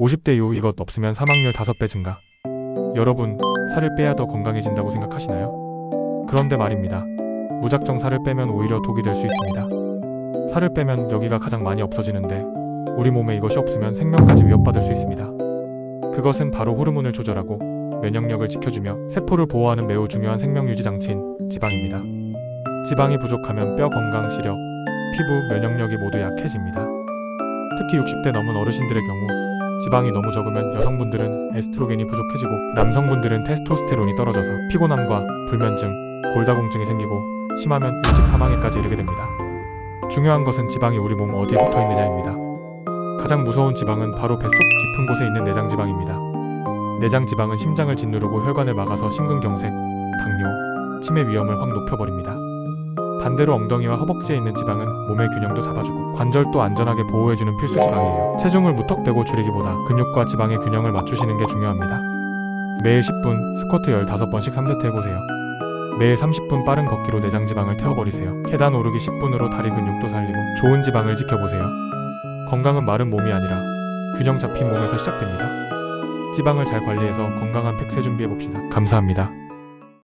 50대 이후 이것 없으면 사망률 5배 증가. 여러분, 살을 빼야 더 건강해진다고 생각하시나요? 그런데 말입니다. 무작정 살을 빼면 오히려 독이 될 수 있습니다. 살을 빼면 여기가 가장 많이 없어지는데 우리 몸에 이것이 없으면 생명까지 위협받을 수 있습니다. 그것은 바로 호르몬을 조절하고 면역력을 지켜주며 세포를 보호하는 매우 중요한 생명 유지 장치인 지방입니다. 지방이 부족하면 뼈 건강, 시력, 피부, 면역력이 모두 약해집니다. 특히 60대 넘은 어르신들의 경우 지방이 너무 적으면 여성분들은 에스트로겐이 부족해지고 남성분들은 테스토스테론이 떨어져서 피곤함과 불면증, 골다공증이 생기고 심하면 일찍 사망에까지 이르게 됩니다. 중요한 것은 지방이 우리 몸 어디에 붙어 있느냐입니다. 가장 무서운 지방은 바로 뱃속 깊은 곳에 있는 내장 지방입니다. 내장 지방은 심장을 짓누르고 혈관을 막아서 심근경색, 당뇨, 치매 위험을 확 높여버립니다. 반대로 엉덩이와 허벅지에 있는 지방은 몸의 균형도 잡아주고 관절도 안전하게 보호해주는 필수 지방이에요. 체중을 무턱대고 줄이기보다 근육과 지방의 균형을 맞추시는 게 중요합니다. 매일 10분 스쿼트 15번씩 3세트 해보세요. 매일 30분 빠른 걷기로 내장 지방을 태워버리세요. 계단 오르기 10분으로 다리 근육도 살리고 좋은 지방을 지켜보세요. 건강은 마른 몸이 아니라 균형 잡힌 몸에서 시작됩니다. 지방을 잘 관리해서 건강한 팩세 준비해봅시다. 감사합니다.